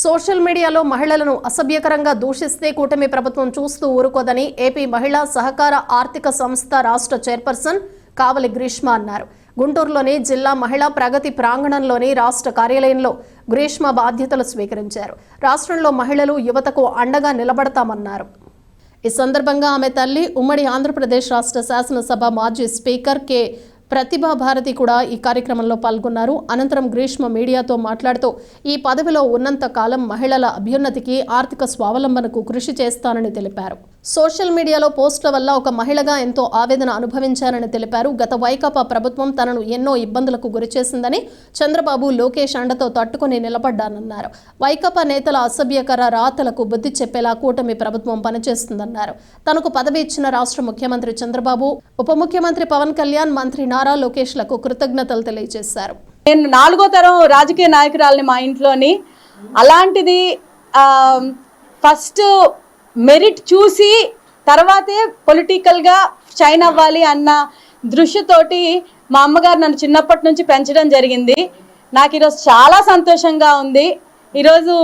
Social మీడియాలో మహిళలను అసభ్యకరంగా దూషిస్తే కూటమి ప్రభుత్వం చూస్తూ ఊరుకోదని ఏపీ మహిళా సహకార ఆర్థిక సంస్థ రాష్ట్ర చైర్పర్సన్ కావలి గ్రీష్మ అన్నారు. గుంటూరులోని జిల్లా మహిళా ప్రగతి ప్రాంగణంలోని రాష్ట్ర కార్యాలయంలో గ్రీష్మ బాధ్యతలు స్వీకరించారు. రాష్ట్రంలో మహిళలు యువతకు అండగా నిలబడతామన్నారు. ఈ సందర్భంగా ఆమె తల్లి ఉమ్మడి ఆంధ్రప్రదేశ్ రాష్ట్ర శాసనసభ మాజీ స్పీకర్ కె. ప్రతిభా భారతి కూడా ఈ కార్యక్రమంలో పాల్గొన్నారు. అనంతరం గ్రీష్మ మీడియాతో మాట్లాడుతూ ఈ పదవిలో ఉన్నంత కాలం మహిళల అభ్యున్నతికి ఆర్థిక స్వావలంబనకు కృషి చేస్తానని తెలిపారు. సోషల్ మీడియాలో పోస్టుల వల్ల ఒక మహిళగా ఎంతో ఆవేదన అనుభవించారని తెలిపారు. గత వైకాపా ప్రభుత్వం తనను ఎన్నో ఇబ్బందులకు గురిచేసిందని చంద్రబాబు లోకేష్ అండతో తట్టుకుని నిలబడ్డానన్నారు. వైకాపా నేతల అసభ్యకర రాతలకు బుద్ధి చెప్పేలా కూటమి ప్రభుత్వం పనిచేస్తుందన్నారు. తనకు పదవి ఇచ్చిన రాష్ట్ర ముఖ్యమంత్రి చంద్రబాబు ఉప ముఖ్యమంత్రి పవన్ కళ్యాణ్ మంత్రి నారా లోకేష్లకు కృతజ్ఞతలు తెలియజేశారు. నేను నాలుగో తరం రాజకీయ నాయకురాలని మా ఇంట్లోని. అలాంటిది ఫస్ట్ మెరిట్ చూసి తర్వాతే పొలిటికల్గా షైన్ అవ్వాలి అన్న దృష్టితోటి మా అమ్మగారు నన్ను చిన్నప్పటి నుంచి పెంచడం జరిగింది. నాకు ఈరోజు చాలా సంతోషంగా ఉంది. ఈరోజు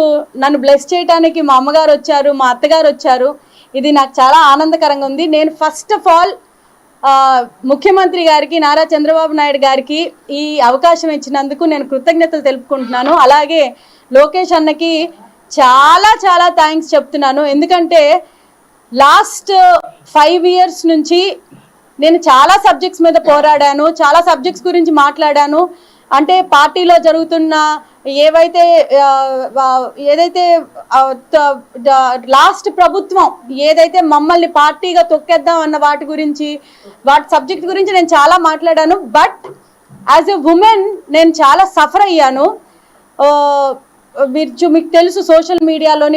నన్ను బ్లెస్ చేయడానికి మా అమ్మగారు వచ్చారు మా అత్తగారు వచ్చారు. ఇది నాకు చాలా ఆనందకరంగా ఉంది. నేను ఫస్ట్ ఆఫ్ ఆల్ ముఖ్యమంత్రి గారికి నారా చంద్రబాబు నాయుడు గారికి ఈ అవకాశం ఇచ్చినందుకు నేను కృతజ్ఞతలు తెలుపుకుంటున్నాను. అలాగే లోకేష్ అన్నకి చాలా చాలా థ్యాంక్స్ చెప్తున్నాను. ఎందుకంటే లాస్ట్ ఫైవ్ ఇయర్స్ నుంచి నేను చాలా సబ్జెక్ట్స్ మీద పోరాడాను చాలా సబ్జెక్ట్స్ గురించి మాట్లాడాను. అంటే పార్టీలో జరుగుతున్న ఏవైతే ఏదైతే లాస్ట్ ప్రభుత్వం ఏదైతే మమ్మల్ని పార్టీగా తొక్కేద్దాం అన్న వాటి గురించి వాటి సబ్జెక్ట్ గురించి నేను చాలా మాట్లాడాను. బట్ యాజ్ ఎ ఉమెన్ నేను చాలా సఫర్ అయ్యాను. మీరు మీకు తెలుసు సోషల్ మీడియాలోని